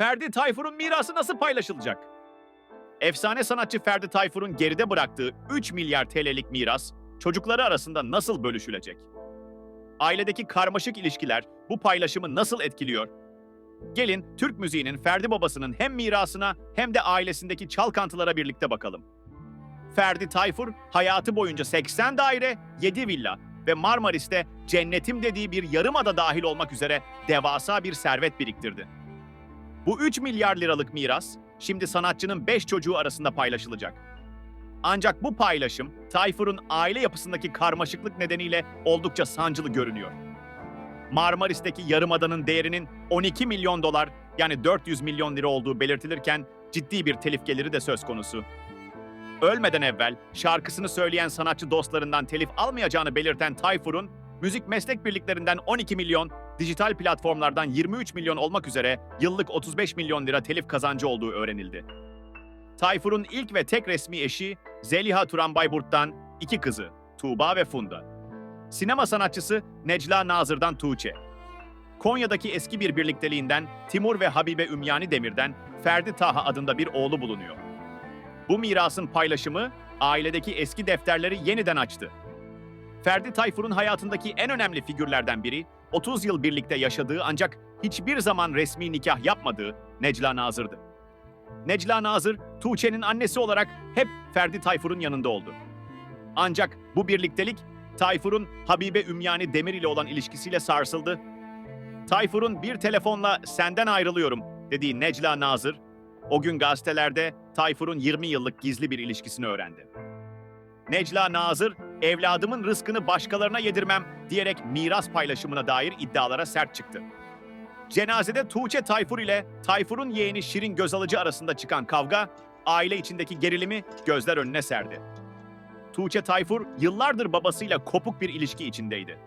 Ferdi Tayfur'un mirası nasıl paylaşılacak? Efsane sanatçı Ferdi Tayfur'un geride bıraktığı 3 milyar TL'lik miras çocukları arasında nasıl bölüşülecek? Ailedeki karmaşık ilişkiler bu paylaşımı nasıl etkiliyor? Gelin Türk müziğinin Ferdi babasının hem mirasına hem de ailesindeki çalkantılara birlikte bakalım. Ferdi Tayfur hayatı boyunca 80 daire, 7 villa ve Marmaris'te cennetim dediği bir yarımada dahil olmak üzere devasa bir servet biriktirdi. Bu 3 milyar liralık miras şimdi sanatçının 5 çocuğu arasında paylaşılacak. Ancak bu paylaşım Tayfur'un aile yapısındaki karmaşıklık nedeniyle oldukça sancılı görünüyor. Marmaris'teki yarımadanın değerinin 12 milyon dolar yani 400 milyon lira olduğu belirtilirken ciddi bir telif geliri de söz konusu. Ölmeden evvel şarkısını söyleyen sanatçı dostlarından telif almayacağını belirten Tayfur'un müzik meslek birliklerinden 12 milyon, dijital platformlardan 23 milyon olmak üzere yıllık 35 milyon lira telif kazancı olduğu öğrenildi. Tayfur'un ilk ve tek resmi eşi Zeliha Turan Bayburt'tan iki kızı Tuğba ve Funda. Sinema sanatçısı Necla Nazır'dan Tuğçe. Konya'daki eski bir birlikteliğinden Timur ve Habibe Ümyani Demir'den Ferdi Taha adında bir oğlu bulunuyor. Bu mirasın paylaşımı ailedeki eski defterleri yeniden açtı. Ferdi Tayfur'un hayatındaki en önemli figürlerden biri, 30 yıl birlikte yaşadığı ancak hiçbir zaman resmi nikah yapmadığı Necla Nazır'dı. Necla Nazır, Tuğçe'nin annesi olarak hep Ferdi Tayfur'un yanında oldu. Ancak bu birliktelik Tayfur'un Habibe Ümyani Demir ile olan ilişkisiyle sarsıldı. Tayfur'un bir telefonla senden ayrılıyorum dediği Necla Nazır, o gün gazetelerde Tayfur'un 20 yıllık gizli bir ilişkisini öğrendi. Necla Nazır, evladımın rızkını başkalarına yedirmem diyerek miras paylaşımına dair iddialara sert çıktı. Cenazede Tuğçe Tayfur ile Tayfur'un yeğeni Şirin Gözalıcı arasında çıkan kavga, aile içindeki gerilimi gözler önüne serdi. Tuğçe Tayfur yıllardır babasıyla kopuk bir ilişki içindeydi.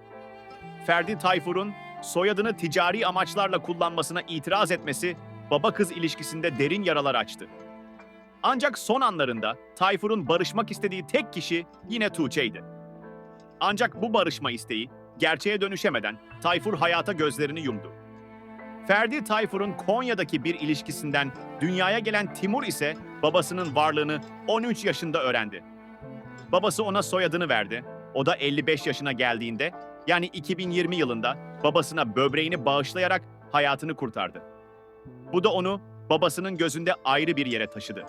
Ferdi Tayfur'un soyadını ticari amaçlarla kullanmasına itiraz etmesi baba kız ilişkisinde derin yaralar açtı. Ancak son anlarında Tayfur'un barışmak istediği tek kişi yine Tuğçe'ydi. Ancak bu barışma isteği gerçeğe dönüşemeden Tayfur hayata gözlerini yumdu. Ferdi Tayfur'un Konya'daki bir ilişkisinden dünyaya gelen Timur ise babasının varlığını 13 yaşında öğrendi. Babası ona soyadını verdi. O da 55 yaşına geldiğinde yani 2020 yılında babasına böbreğini bağışlayarak hayatını kurtardı. Bu da onu babasının gözünde ayrı bir yere taşıdı.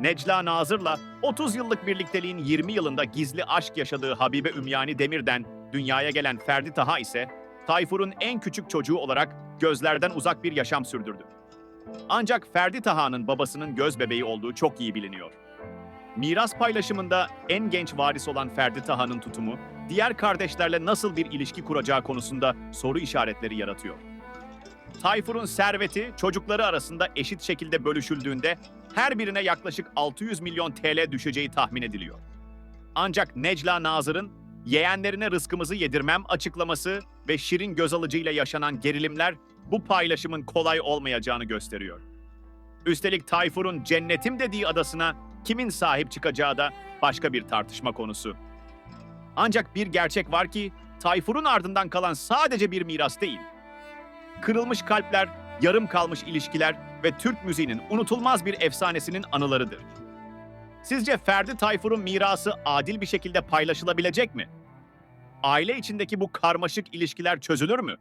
Necla Nazır'la 30 yıllık birlikteliğin 20 yılında gizli aşk yaşadığı Habibe Ümyani Demir'den dünyaya gelen Ferdi Taha ise Tayfur'un en küçük çocuğu olarak gözlerden uzak bir yaşam sürdürdü. Ancak Ferdi Taha'nın babasının göz bebeği olduğu çok iyi biliniyor. Miras paylaşımında en genç varis olan Ferdi Taha'nın tutumu, diğer kardeşlerle nasıl bir ilişki kuracağı konusunda soru işaretleri yaratıyor. Tayfur'un serveti çocukları arasında eşit şekilde bölüşüldüğünde her birine yaklaşık 600 milyon TL düşeceği tahmin ediliyor. Ancak Necla Nazır'ın yeğenlerine rızkımızı yedirmem açıklaması ve Şirin Gözalıcı yaşanan gerilimler bu paylaşımın kolay olmayacağını gösteriyor. Üstelik Tayfur'un cennetim dediği adasına kimin sahip çıkacağı da başka bir tartışma konusu. Ancak bir gerçek var ki Tayfur'un ardından kalan sadece bir miras değil. Kırılmış kalpler, yarım kalmış ilişkiler ve Türk müziğinin unutulmaz bir efsanesinin anılarıdır. Sizce Ferdi Tayfur'un mirası adil bir şekilde paylaşılabilecek mi? Aile içindeki bu karmaşık ilişkiler çözülür mü?